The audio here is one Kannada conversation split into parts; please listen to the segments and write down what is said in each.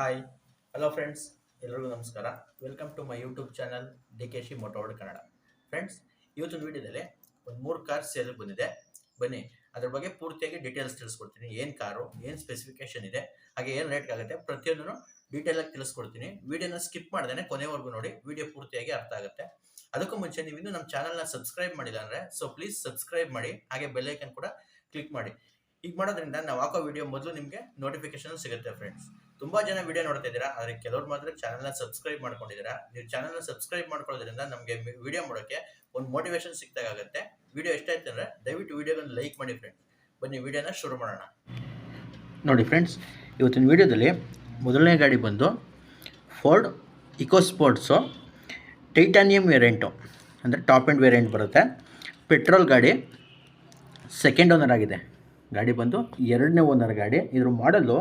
ಹಾಯ್ ಹಲೋ ಫ್ರೆಂಡ್ಸ್ ಎಲ್ರಿಗೂ ನಮಸ್ಕಾರ. Welcome to my YouTube channel D K she ಮೋಟೋರ್ಡ್ ಕನ್ನಡ ಫ್ರೆಂಡ್ಸ್ ಇವತ್ತಿನ ವೀಡಿಯೋದಲ್ಲಿ ಒಂದು ಮೂರು ಕಾರ್ ಸೇಲ್ಗೆ ಬಂದಿದೆ. ಬನ್ನಿ, ಅದ್ರ ಬಗ್ಗೆ ಪೂರ್ತಿಯಾಗಿ ಡೀಟೇಲ್ಸ್ ತಿಳಿಸ್ಕೊಡ್ತೀನಿ. ಏನು ಕಾರು ಏನು ಸ್ಪೆಸಿಫಿಕೇಶನ್ ಇದೆ, ಹಾಗೆ ಏನು ರೇಟ್ ಆಗುತ್ತೆ, ಪ್ರತಿಯೊಂದನ್ನು ಡೀಟೇಲಾಗಿ ತಿಳಿಸ್ಕೊಡ್ತೀನಿ. ವಿಡಿಯೋನ ಸ್ಕಿಪ್ ಮಾಡ್ದೇನೆ ಕೊನೆವರೆಗೂ ನೋಡಿ, ವಿಡಿಯೋ ಪೂರ್ತಿಯಾಗಿ ಅರ್ಥ ಆಗುತ್ತೆ. ಅದಕ್ಕೂ ಮುಂಚೆ ನೀವು ಇನ್ನೂ ನಮ್ಮ ಚಾನಲ್ನ ಸಬ್ಸ್ಕ್ರೈಬ್ ಮಾಡಿಲ್ಲ ಅಂದರೆ ಸೊ ಪ್ಲೀಸ್ ಸಬ್ಸ್ಕ್ರೈಬ್ ಮಾಡಿ, ಹಾಗೆ ಬೆಲ್ಲೈಕನ್ ಕೂಡ ಕ್ಲಿಕ್ ಮಾಡಿ. ಈಗ ಮಾಡೋದ್ರಿಂದ ನಾವು ಹಾಕೋ ವಿಡಿಯೋ ಮೊದಲು ನಿಮಗೆ ನೋಟಿಫಿಕೇಶನ್ ಸಿಗುತ್ತೆ ಫ್ರೆಂಡ್ಸ್ ತುಂಬಾ ಜನ ವಿಡಿಯೋ ನೋಡ್ತಾ ಇದ್ದೀರಾ, ಆದರೆ ಕೆಲವ್ರು ಮಾತ್ರ ಚಾನಲ್ನ ಸಬ್ಸ್ಕ್ರೈಬ್ ಮಾಡ್ಕೊಂಡಿದ್ದೀರಾ. ನೀವು ಚಾನಲ್ನ ಸಬ್ಸ್ಕ್ರೈಬ್ ಮಾಡ್ಕೊಳ್ಳೋದ್ರಿಂದ ನಮಗೆ ವಿಡಿಯೋ ಮಾಡೋಕ್ಕೆ ಒಂದು ಮೋಟಿವೇಶನ್ ಸಿಕ್ತಾಗುತ್ತೆ ವಿಡಿಯೋ ಎಷ್ಟಾಯ್ತು ಅಂದರೆ ದಯವಿಟ್ಟು ವಿಡಿಯೋಗೊಂದು ಲೈಕ್ ಮಾಡಿ ಫ್ರೆಂಡ್ಸ್ ಬನ್ನಿ ವಿಡಿಯೋನ ಶುರು ಮಾಡೋಣ. ನೋಡಿ ಫ್ರೆಂಡ್ಸ್ ಇವತ್ತಿನ ವಿಡಿಯೋದಲ್ಲಿ ಮೊದಲನೇ ಗಾಡಿ ಬಂದು Ford Eco Sports titanium variant ಅಂದರೆ ಟಾಪ್ ಆ್ಯಂಡ್ ವೇರಿಯಂಟ್ ಬರುತ್ತೆ. ಪೆಟ್ರೋಲ್ ಗಾಡಿ ಸೆಕೆಂಡ್ ಓನರ್ ಆಗಿದೆ. ಗಾಡಿ ಬಂದು ಎರಡನೇ ಓನರ್ ಗಾಡಿ. ಇದ್ರ ಮಾಡಲು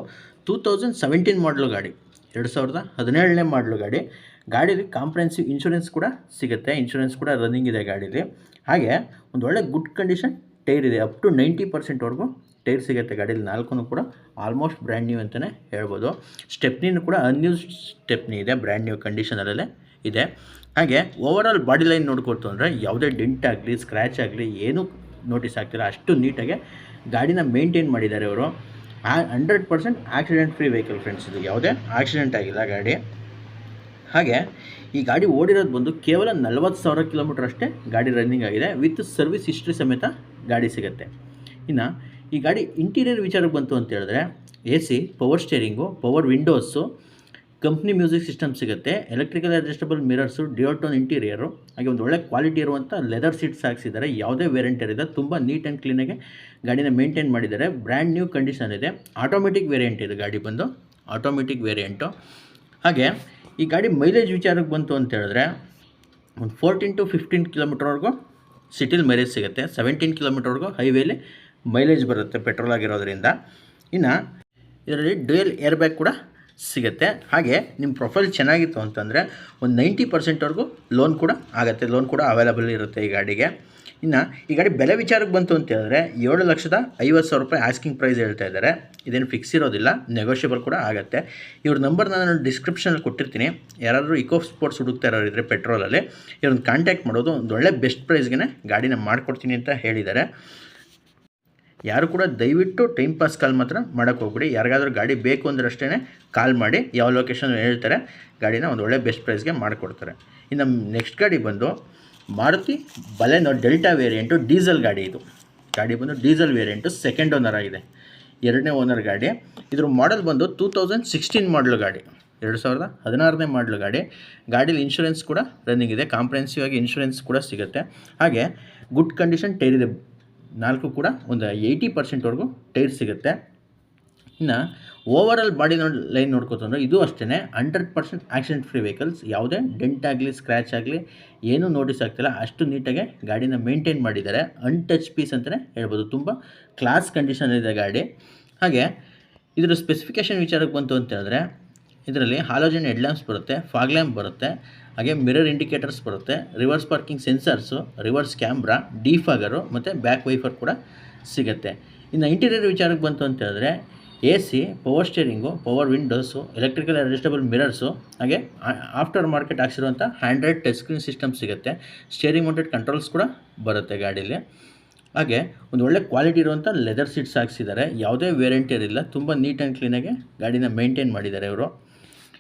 ಟೂ ತೌಸಂಡ್ ಸೆವೆಂಟೀನ್ ಮಾಡಲು ಗಾಡಿ. ಎರಡು ಸಾವಿರದ ಹದಿನೇಳನೇ ಮಾಡಲು ಗಾಡಿ. ಗಾಡೀಲಿ ಕಾಂಪ್ರೆನ್ಸಿವ್ ಇನ್ಶೂರೆನ್ಸ್ ಕೂಡ ಸಿಗುತ್ತೆ. ಇನ್ಶೂರೆನ್ಸ್ ಕೂಡ ರನ್ನಿಂಗ್ ಇದೆ ಗಾಡೀಲಿ. ಹಾಗೆ ಒಂದು ಒಳ್ಳೆ ಗುಡ್ ಕಂಡೀಷನ್ ಟೈರ್ ಇದೆ. ಅಪ್ ಟು ನೈಂಟಿ ಪರ್ಸೆಂಟ್ವರೆಗೂ ಟೈರ್ ಸಿಗುತ್ತೆ ಗಾಡೀಲಿ. ನಾಲ್ಕು ಕೂಡ ಆಲ್ಮೋಸ್ಟ್ ಬ್ರ್ಯಾಂಡ್ ನ್ಯೂ ಅಂತಲೇ ಹೇಳ್ಬೋದು. ಸ್ಟೆಪ್ನಿನೂ ಕೂಡ ಅನ್ಯೂಸ್ ಸ್ಟೆಪ್ನಿ ಇದೆ. ಬ್ರ್ಯಾಂಡ್ ನ್ಯೂ ಕಂಡೀಷನಲ್ಲೇ ಇದೆ. ಹಾಗೆ ಓವರ್ ಆಲ್ ಬಾಡಿ ಲೈನ್ ನೋಡ್ಕೊಳ್ತು ಅಂದರೆ ಯಾವುದೇ ಡೆಂಟ್ ಆಗಲಿ ಸ್ಕ್ರ್ಯಾಚ್ ಆಗಲಿ, ಏನೂ ನೋಟಿಸ್ ಆಗ್ತಿಲ್ಲ. ಅಷ್ಟು ನೀಟಾಗಿ ಗಾಡಿನ ಮೇಂಟೈನ್ ಮಾಡಿದ್ದಾರೆ ಅವರು. Hundred percent accident free vehicle friends ಇದು ಯಾವುದೇ ಆಕ್ಸಿಡೆಂಟ್ ಆಗಿಲ್ಲ ಗಾಡಿ. ಹಾಗೆ, ಈ ಗಾಡಿ ಓಡಿರೋದು ಬಂದು ಕೇವಲ ನಲವತ್ತು ಸಾವಿರ ಕಿಲೋಮೀಟರ್ ಅಷ್ಟೇ ಗಾಡಿ ರನ್ನಿಂಗ್ ಆಗಿದೆ. ವಿತ್ ಸರ್ವಿಸ್ ಹಿಸ್ಟ್ರಿ ಸಮೇತ ಗಾಡಿ ಸಿಗುತ್ತೆ. ಇನ್ನು, ಈ ಗಾಡಿ ಇಂಟೀರಿಯರ್ ವಿಚಾರಕ್ಕೆ ಬಂತು ಅಂತ ಹೇಳಿದ್ರೆ A C power steering power windows company music system ಸಿಗುತ್ತೆ. Electrical adjustable mirrors duotone interior, ಹಾಗೆ ಒಂದು ಒಳ್ಳೆ ಕ್ವಾಲಿಟಿ ಇರುವಂಥ ಲೆದರ್ ಸೀಟ್ಸ್ ಹಾಕ್ಸಿದ್ದಾರೆ. ಯಾವುದೇ ವೇರಿಯಂಟ್ ಇದೆ ತುಂಬ ನೀಟ್ ಆ್ಯಂಡ್ ಕ್ಲೀನಾಗಿ ಗಾಡಿನ ಮೇಂಟೈನ್ ಮಾಡಿದ್ದಾರೆ. ಬ್ರ್ಯಾಂಡ್ ನ್ಯೂ ಕಂಡೀಷನ್ ಇದೆ. ಆಟೋಮೆಟಿಕ್ ವೇರಿಯಂಟ್ ಇದೆ ಗಾಡಿ ಬಂದು. ಆಟೋಮೆಟಿಕ್ ವೇರಿಯಂಟು ಹಾಗೆ, ಈ ಗಾಡಿ ಮೈಲೇಜ್ ವಿಚಾರಕ್ಕೆ ಬಂತು ಅಂತ ಹೇಳಿದ್ರೆ, ಒಂದು ಫೋರ್ಟೀನ್ ಟು ಫಿಫ್ಟೀನ್ ಕಿಲೋಮೀಟರ್ವರೆಗೂ ಸಿಟಿಲಿ ಮೈಲೇಜ್ ಸಿಗುತ್ತೆ. ಸೆವೆಂಟೀನ್ ಕಿಲೋಮೀಟರ್ವರೆಗೂ ಹೈವೇಲಿ ಮೈಲೇಜ್ ಬರುತ್ತೆ ಪೆಟ್ರೋಲ್ ಆಗಿರೋದ್ರಿಂದ. ಇನ್ನು, ಇದರಲ್ಲಿ ಡ್ಯೂಯಲ್ ಏರ್ ಬ್ಯಾಗ್ ಕೂಡ ಸಿಗುತ್ತೆ. ಹಾಗೆ ನಿಮ್ಮ ಪ್ರೊಫೈಲ್ ಚೆನ್ನಾಗಿತ್ತು ಅಂತಂದರೆ ಒಂದು ನೈಂಟಿ ಪರ್ಸೆಂಟ್ವರೆಗೂ ಲೋನ್ ಕೂಡ ಆಗುತ್ತೆ. ಲೋನ್ ಕೂಡ ಅವೈಲಬಲ್ ಇರುತ್ತೆ ಈ ಗಾಡಿಗೆ. ಇನ್ನು ಈ ಗಾಡಿ ಬೆಲೆ ವಿಚಾರಕ್ಕೆ ಬಂತು ಅಂತ ಹೇಳಿದ್ರೆ ಏಳು ಲಕ್ಷದ ಐವತ್ತು ಸಾವಿರ ರೂಪಾಯಿ ಆಸ್ಕಿಂಗ್ ಪ್ರೈಸ್ ಹೇಳ್ತಾ ಇದ್ದಾರೆ. ಇದೇನು ಫಿಕ್ಸ್ ಇರೋದಿಲ್ಲ ನೆಗೋಷಿಯಬಲ್ ಕೂಡ ಆಗುತ್ತೆ. ಇವ್ರ ನಂಬರ್ ನಾನು ಡಿಸ್ಕ್ರಿಪ್ಷನಲ್ಲಿ ಕೊಟ್ಟಿರ್ತೀನಿ. ಯಾರಾದರೂ ಇಕೋ ಸ್ಪೋರ್ಟ್ಸ್ ಹುಡುಕ್ತಾ ಇರೋರು ಇದ್ದರೆ ಪೆಟ್ರೋಲಲ್ಲಿ ಇವ್ರನ್ನ ಕಾಂಟ್ಯಾಕ್ಟ್ ಮಾಡೋದು ಒಂದು ಒಳ್ಳೆ ಬೆಸ್ಟ್ ಪ್ರೈಸ್ಗೆ ಗಾಡಿನ ಮಾಡಿಕೊಡ್ತೀನಿ ಅಂತ ಹೇಳಿದ್ದಾರೆ. ಯಾರು ಕೂಡ ದಯವಿಟ್ಟು ಟೈಮ್ ಪಾಸ್ ಕಾಲ್ ಮಾತ್ರ ಮಾಡೋಕ್ಕೆ ಹೋಗ್ಬಿಡಿ. ಯಾರಿಗಾದ್ರೂ ಗಾಡಿ ಬೇಕು ಅಂದ್ರೆ ಅಷ್ಟೇ ಕಾಲ್ ಮಾಡಿ ಯಾವ ಲೊಕೇಶನ್ ಹೇಳ್ತಾರೆ, ಗಾಡಿನ ಒಂದು ಒಳ್ಳೆ ಬೆಸ್ಟ್ ಪ್ರೈಸ್ಗೆ ಮಾಡಿಕೊಡ್ತಾರೆ. ಇನ್ನು ನೆಕ್ಸ್ಟ್ ಗಾಡಿ ಬಂದು Maruti Baleno Delta variant diesel ಗಾಡಿ ಇದು. ಗಾಡಿ ಬಂದು ಡೀಸೆಲ್ ವೇರಿಯಂಟು ಸೆಕೆಂಡ್ ಓನರ್ ಆಗಿದೆ. ಎರಡನೇ ಓನರ್ ಗಾಡಿ. ಇದ್ರ ಮಾಡೆಲ್ ಬಂದು ಟೂ ತೌಸಂಡ್ ಸಿಕ್ಸ್ಟೀನ್ ಮಾಡಲು ಗಾಡಿ. ಎರಡು ಸಾವಿರದ ಹದಿನಾರನೇ ಮಾಡಲು ಗಾಡಿ. ಗಾಡೀಲಿ ಇನ್ಶೂರೆನ್ಸ್ ಕೂಡ ರನ್ನಿಂಗ್ ಇದೆ. ಕಾಂಪ್ರೆನ್ಸಿವ್ ಆಗಿ ಇನ್ಶೂರೆನ್ಸ್ ಕೂಡ ಸಿಗುತ್ತೆ. ಹಾಗೆ ಗುಡ್ ಕಂಡೀಷನ್ ಟೈರ್ ಇದೆ. ನಾಲ್ಕು ಕೂಡ ಒಂದು ಏಯ್ಟಿ ಪರ್ಸೆಂಟ್ವರೆಗೂ ಟೈರ್ ಸಿಗುತ್ತೆ. ಇನ್ನು ಓವರ್ ಬಾಡಿ ನೋಡಿ ಲೈನ್ ನೋಡ್ಕೋತಂದ್ರೆ ಇದು ಅಷ್ಟೇ hundred percent accident free vehicles ಯಾವುದೇ ಡೆಂಟ್ ಆಗಲಿ ಸ್ಕ್ರ್ಯಾಚ್ ಆಗಲಿ, ಏನೂ ನೋಟಿಸ್ ಆಗ್ತಿಲ್ಲ. ಅಷ್ಟು ನೀಟಾಗಿ ಗಾಡಿನ ಮೇಂಟೈನ್ ಮಾಡಿದ್ದಾರೆ. ಅನ್ಟಚ್ ಪೀಸ್ ಅಂತಲೇ ಹೇಳ್ಬೋದು. ತುಂಬ ಕ್ಲಾಸ್ ಕಂಡೀಷನ್ ಇದೆ ಗಾಡಿ. ಹಾಗೆ, ಇದರ ಸ್ಪೆಸಿಫಿಕೇಷನ್ ವಿಚಾರಕ್ಕೆ ಬಂತು ಅಂತ ಹೇಳಿದ್ರೆ ಇದರಲ್ಲಿ ಹಾಲೋಜನ್ ಹೆಡ್ಲ್ಯಾಂಪ್ಸ್ ಬರುತ್ತೆ ಫಾಗ್ ಲ್ಯಾಂಪ್ ಬರುತ್ತೆ ಹಾಗೆ ಮಿರರ್ ಇಂಡಿಕೇಟರ್ಸ್ ಬರುತ್ತೆ. Reverse parking sensors, reverse camera, defogger ಮತ್ತು ಬ್ಯಾಕ್ ವೈಫರ್ ಕೂಡ ಸಿಗುತ್ತೆ. ಇನ್ನು ಇಂಟೀರಿಯರ್ ವಿಚಾರಕ್ಕೆ ಬಂತು ಅಂತ ಹೇಳಿದ್ರೆ A C power steering, power windows, electrical adjustable mirrors, ಹಾಗೆ ಆಫ್ಟರ್ ಮಾರ್ಕೆಟ್ ಹಾಕ್ಸಿರುವಂಥ ಹ್ಯಾಂಡ್ರೆಡ್ ಟಚ್ ಸ್ಕ್ರೀನ್ ಸಿಸ್ಟಮ್ ಸಿಗುತ್ತೆ. ಸ್ಟೇರಿಂಗ್ ಮೌಂಟೆಡ್ ಕಂಟ್ರೋಲ್ಸ್ ಕೂಡ ಬರುತ್ತೆ ಗಾಡೀಲಿ. ಹಾಗೆ ಒಂದು ಒಳ್ಳೆ ಕ್ವಾಲಿಟಿ ಇರುವಂಥ ಲೆದರ್ ಸೀಟ್ಸ್ ಹಾಕ್ಸಿದ್ದಾರೆ. ಯಾವುದೇ ವೇರಿಯಂಟ್ ಇರಲಿಲ್ಲ ತುಂಬ ನೀಟ್ ಆ್ಯಂಡ್ ಕ್ಲೀನಾಗಿ ಗಾಡಿನ ಮೇಂಟೈನ್ ಮಾಡಿದ್ದಾರೆ ಇವರು.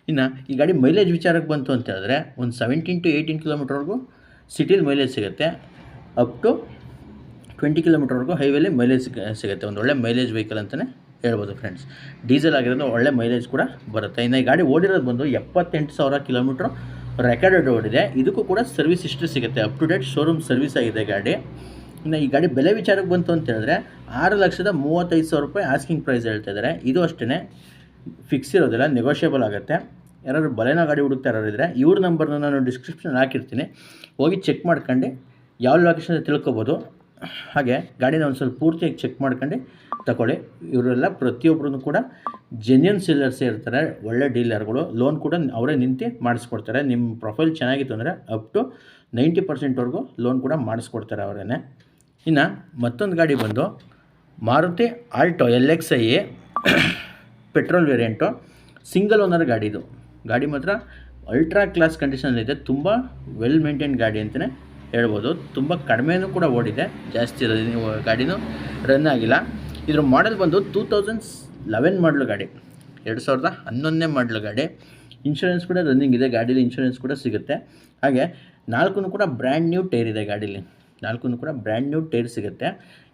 ಇನ್ನು ಈ ಗಾಡಿ ಮೈಲೇಜ್ ವಿಚಾರಕ್ಕೆ ಬಂತು ಅಂತ ಹೇಳಿದ್ರೆ ಒಂದು ಸೆವೆಂಟೀನ್ ಟು ಏಯ್ಟೀನ್ ಕಿಲೋಮೀಟ್ರ್ವರೆಗೂ ಸಿಟಿಲಿ ಮೈಲೇಜ್ ಸಿಗುತ್ತೆ. ಅಪ್ ಟು ಟ್ವೆಂಟಿ ಕಿಲೋಮೀಟ್ರ್ವರೆಗೂ ಹೈವೇಲಿ ಮೈಲೇಜ್ ಸಿಗುತ್ತೆ. ಒಂದು ಒಳ್ಳೆ ಮೈಲೇಜ್ ವೆಹಿಕಲ್ ಅಂತಲೇ ಹೇಳ್ಬೋದು ಫ್ರೆಂಡ್ಸ್ ಡೀಸೆಲ್ ಆಗಿರೋದು ಒಳ್ಳೆ ಮೈಲೇಜ್ ಕೂಡ ಬರುತ್ತೆ. ಇನ್ನು ಈ ಗಾಡಿ ಓಡಿರೋದು ಬಂದು ಎಪ್ಪತ್ತೆಂಟು ಸಾವಿರ ಕಿಲೋಮೀಟ್ರ್ ರೆಕಾರ್ಡೆಡ್ ಓಡಿದೆ. ಇದಕ್ಕೂ ಕೂಡ ಸರ್ವಿಸ್ ಇಷ್ಟು ಸಿಗುತ್ತೆ. Up to date showroom service ಆಗಿದೆ ಗಾಡಿ. ಇನ್ನು ಈ ಗಾಡಿ ಬೆಲೆ ವಿಚಾರಕ್ಕೆ ಬಂತು ಅಂತ ಹೇಳಿದ್ರೆ ಆರು ಲಕ್ಷದ ಮೂವತ್ತೈದು ಸಾವಿರ ರೂಪಾಯಿ ಆಸ್ಕಿಂಗ್ ಪ್ರೈಸ್ ಹೇಳ್ತಾ ಇದ್ದಾರೆ. ಇದು ಅಷ್ಟೇ ಫಿಕ್ಸ್ ಇರೋದಿಲ್ಲ ನೆಗೋಷಿಯಬಲ್ ಆಗುತ್ತೆ. ಯಾರಾದ್ರು ಬಲೆನೋ ಗಾಡಿ ಹುಡುಕ್ತಾ ಇರೋರು ಇದ್ದರೆ ಇವ್ರ ನಂಬರ್ನ ನಾನು ಡಿಸ್ಕ್ರಿಪ್ಷನ್ ಹಾಕಿರ್ತೀನಿ. ಹೋಗಿ ಚೆಕ್ ಮಾಡ್ಕೊಂಡು ಯಾವ ಲೊಕೇಶನ್ ತಿಳ್ಕೊಬೋದು. ಹಾಗೆ ಗಾಡಿನ ಒಂದು ಸ್ವಲ್ಪ ಪೂರ್ತಿಯಾಗಿ ಚೆಕ್ ಮಾಡ್ಕೊಂಡು ತಗೊಳ್ಳಿ ಇವರೆಲ್ಲ ಪ್ರತಿಯೊಬ್ಬರೂ ಕೂಡ ಜೆನ್ಯನ್ ಸೀಲರ್ಸೇ ಇರ್ತಾರೆ. ಒಳ್ಳೆ ಡೀಲರ್ಗಳು. ಲೋನ್ ಕೂಡ ಅವರೇ ನಿಂತು ಮಾಡಿಸ್ಕೊಡ್ತಾರೆ. ನಿಮ್ಮ ಪ್ರೊಫೈಲ್ ಚೆನ್ನಾಗಿತ್ತು ಅಂದರೆ ಅಪ್ ಟು ನೈಂಟಿ ಪರ್ಸೆಂಟ್ವರೆಗೂ ಲೋನ್ ಕೂಡ ಮಾಡಿಸ್ಕೊಡ್ತಾರೆ ಅವರೇ ಇನ್ನು ಮತ್ತೊಂದು ಗಾಡಿ ಬಂದು Maruti Alto L X I petrol variant, single owner ಗಾಡಿ ಇದು ಗಾಡಿ ಮಾತ್ರ ಅಲ್ಟ್ರಾ ಕ್ಲಾಸ್ ಕಂಡೀಷನಲ್ಲಿದೆ ತುಂಬ ವೆಲ್ ಮೇಂಟೈನ್ ಗಾಡಿ ಅಂತಲೇ ಹೇಳ್ಬೋದು. ತುಂಬ ಕಡಿಮೆನೂ ಕೂಡ ಓಡಿದೆ, ಜಾಸ್ತಿ ಇರೋದು ನೀವು ಗಾಡಿನೂ ರನ್ ಆಗಿಲ್ಲ. ಇದ್ರ ಮಾಡೆಲ್ ಬಂದು ಟೂ ತೌಸಂಡ್ಸ್ ಲೆವೆನ್ ಮಾಡಲು ಗಾಡಿ, ಎರಡು ಸಾವಿರದ ಹನ್ನೊಂದನೇ ಮಾಡಲು ಗಾಡಿ. ಇನ್ಶೂರೆನ್ಸ್ ಕೂಡ ರನ್ನಿಂಗ್ ಇದೆ, ಗಾಡೀಲಿ ಇನ್ಶೂರೆನ್ಸ್ ಕೂಡ ಸಿಗುತ್ತೆ. ಹಾಗೆ ನಾಲ್ಕು ಕೂಡ ಬ್ರ್ಯಾಂಡ್ ನ್ಯೂ ಟೈರ್ ಇದೆ ಗಾಡೀಲಿ. ನಾಲ್ಕು ಕೂಡ ಬ್ರ್ಯಾಂಡ್ ನ್ಯೂ ಟೈರ್ ಸಿಗುತ್ತೆ.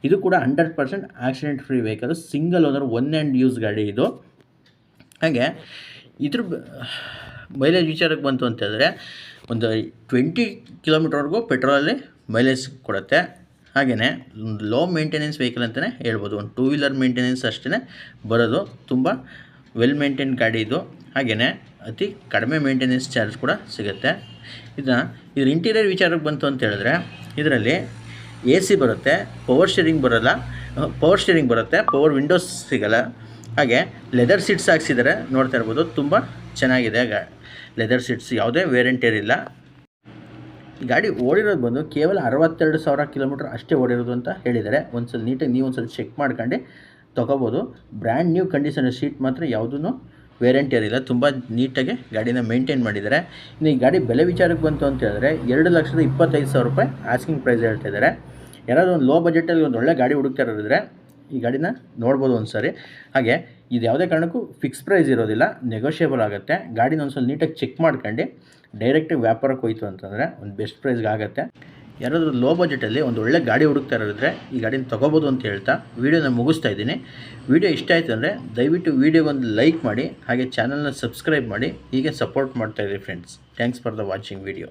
ಇದು ಕೂಡ hundred percent accident free vehicle single owner one and use ಗಾಡಿ ಇದು. ಹಾಗೆ ಇದ್ರ ಮೈಲೇಜ್ ವಿಚಾರಕ್ಕೆ ಬಂತು ಅಂತಂದರೆ ಒಂದು ಟ್ವೆಂಟಿ ಕಿಲೋಮೀಟ್ರ್ವರೆಗೂ ಪೆಟ್ರೋಲಲ್ಲಿ ಮೈಲೇಜ್ ಕೊಡುತ್ತೆ. ಹಾಗೆಯೇ ಲೋ ಮೇಂಟೆನೆನ್ಸ್ ವೆಹಿಕಲ್ ಅಂತಲೇ ಹೇಳ್ಬೋದು. ಒಂದು ಟೂ ವೀಲರ್ ಮೇಂಟೆನೆನ್ಸ್ ಅಷ್ಟೇ ಬರೋದು. ತುಂಬ ವೆಲ್ ಮೇಂಟೈನ್ ಗಾಡಿ ಇದು. ಹಾಗೆಯೇ ಅತಿ ಕಡಿಮೆ ಮೇಂಟೆನೆನ್ಸ್ ಚಾರ್ಜ್ ಕೂಡ ಸಿಗುತ್ತೆ. ಇದನ್ನ ಇದ್ರ ಇಂಟೀರಿಯರ್ ವಿಚಾರಕ್ಕೆ ಬಂತು ಅಂತ ಹೇಳಿದ್ರೆ ಇದರಲ್ಲಿ ಎ ಸಿ ಬರುತ್ತೆ ಪವರ್ ಸ್ಟೀರಿಂಗ್ ಬರೋಲ್ಲ ಪವರ್ ಸ್ಟೀರಿಂಗ್ ಬರುತ್ತೆ ಪವರ್ ವಿಂಡೋಸ್ ಸಿಗಲ್ಲ ಹಾಗೆ ಲೆದರ್ ಸೀಟ್ಸ್ ಹಾಕ್ಸಿದ್ದಾರೆ ನೋಡ್ತಾ ಇರ್ಬೋದು, ತುಂಬ ಚೆನ್ನಾಗಿದೆ. ಗಾ ಲೆದರ್ ಸೀಟ್ಸ್ ಯಾವುದೇ ವೇರೆಂಟಿ ಇಲ್ಲ ಈ ಗಾಡಿ ಓಡಿರೋದು ಬಂದು ಕೇವಲ ಅರವತ್ತೆರಡು ಸಾವಿರ ಕಿಲೋಮೀಟ್ರ್ ಅಷ್ಟೇ ಓಡಿರೋದು ಅಂತ ಹೇಳಿದ್ದಾರೆ. ಒಂದ್ಸಲ ನೀಟಾಗಿ ನೀವು ಒಂದ್ಸಲ ಚೆಕ್ ಮಾಡ್ಕೊಂಡು ತೊಗೋಬೋದು. ಬ್ರ್ಯಾಂಡ್ ನ್ಯೂ ಕಂಡೀಷನ್ ಸೀಟ್ ಮಾತ್ರ ಯಾವುದೂ ವೇರೆಂಟಿ ಇರಲಿಲ್ಲ ತುಂಬ ನೀಟಾಗಿ ಗಾಡಿನ ಮೇಂಟೈನ್ ಮಾಡಿದ್ದಾರೆ. ಇನ್ನು ಈ ಗಾಡಿ ಬೆಲೆ ವಿಚಾರಕ್ಕೆ ಬಂತು ಅಂತ ಹೇಳಿದ್ರೆ ಎರಡು ಲಕ್ಷದ ಇಪ್ಪತ್ತೈದು ಸಾವಿರ ರೂಪಾಯಿ ಆಸ್ಕಿಂಗ್ ಪ್ರೈಸ್ ಹೇಳ್ತಿದ್ದಾರೆ ಯಾರಾದರೂ ಒಂದು ಲೋ ಬಜೆಟಲ್ಲಿ ಒಂದು ಒಳ್ಳೆ ಗಾಡಿ ಹುಡುಕ್ತಾ ಇರೋದಿದ್ರೆ ಈ ಗಾಡಿನ ನೋಡ್ಬೋದು ಒಂದು ಸಾರಿ ಹಾಗೆ ಇದು ಯಾವುದೇ ಕಾರಣಕ್ಕೂ ಫಿಕ್ಸ್ ಪ್ರೈಸ್ ಇರೋದಿಲ್ಲ ನೆಗೋಷಿಯೇಬಲ್ ಆಗುತ್ತೆ. ಗಾಡಿನ ಒಂದು ಸ್ವಲ್ಪ ನೀಟಾಗಿ ಚೆಕ್ ಮಾಡ್ಕೊಂಡು ಡೈರೆಕ್ಟಾಗಿ ವ್ಯಾಪಾರಕ್ಕೆ ಹೋಯಿತು ಅಂತಂದರೆ ಒಂದು ಬೆಸ್ಟ್ ಪ್ರೈಸ್ಗೆ ಆಗುತ್ತೆ. ಯಾರಾದರೂ ಲೋ ಬಜೆಟಲ್ಲಿ ಒಂದು ಒಳ್ಳೆ ಗಾಡಿ ಹುಡುಕ್ತಾ ಇರೋದ್ರೆ ಈ ಗಾಡಿನ ತೊಗೋಬೋದು ಅಂತ ಹೇಳ್ತಾ ವೀಡಿಯೋನ ಮುಗಿಸ್ತಾ ಇದ್ದೀನಿ. ವೀಡಿಯೋ ಇಷ್ಟ ಆಯಿತು ಅಂದರೆ ದಯವಿಟ್ಟು ವೀಡಿಯೋಗೊಂದು ಲೈಕ್ ಮಾಡಿ, ಹಾಗೆ ಚಾನಲ್ನ ಸಬ್ಸ್ಕ್ರೈಬ್ ಮಾಡಿ, ಹೀಗೆ ಸಪೋರ್ಟ್ ಮಾಡ್ತಾಯಿದ್ದೀವಿ friends thanks for the watching video